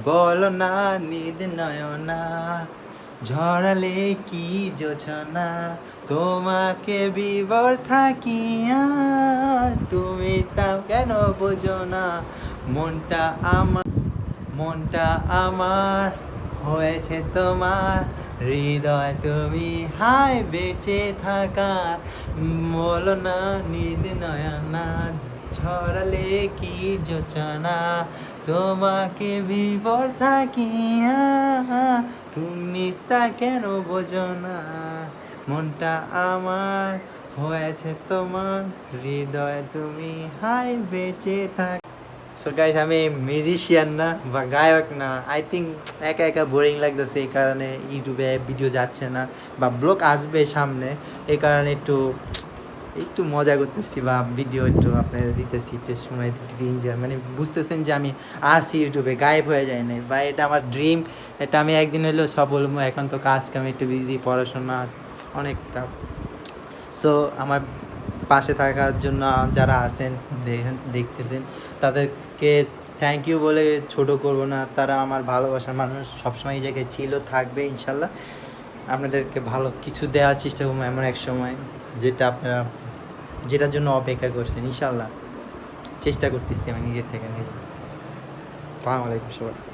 বলো না, নিদ নয়না ঝরালে কি যোছনা? তোমাকে বিবর থাকিয়া তুমি তা কেন বোঝো না মনটা আমার মনটা আমার হয়েছে তোমার। হৃদয় তুমি হাই বেঁচে থাকা বলো না, নিদ নয়না ঝরালে কি যোচনা তোমাকে বিবর থাকিয়া তুমি তা কেন বোঝো না? মনটা আমার হয়েছে তোমার, হৃদয় তুমি হাই বেঁচে থাক। সো গাইস আমি মিউজিশিয়ান না বা গায়ক না। আই থিঙ্ক একা একা বোরিং লাগতেছে, এই কারণে ইউটিউবে ভিডিও যাচ্ছে না বা ব্লগ আসবে সামনে। এই কারণে একটু একটু মজা করতেছি বা ভিডিও একটু আপনাদের দিতেছি, একটু শোনাই একটু এনজয় মানে বুঝতেছেন যে আমি আসি ইউটিউবে গায়েব হয়ে যায় না বা এটা আমার ড্রিম এটা আমি একদিন হলেও হব। এখন তো কাজ কামে একটু বিজি পড়াশোনা অনেকটা। সো আমার পাশে থাকার জন্য যারা আছেন দেখতেছেন, তাদেরকে থ্যাংক ইউ বলে ছোট করব না। তারা আমার ভালোবাসার মানুষ, সবসময় এই জায়গায় ছিল, থাকবে, ইনশাল্লাহ। আপনাদেরকে ভালো কিছু দেওয়ার চেষ্টা করব এমন এক সময়, যেটা আপনারা যেটার জন্য অপেক্ষা করছেন ইনশাল্লাহ চেষ্টা করতেছি আমি নিজের থেকে নিজে। সালামালাইকুম সবাই।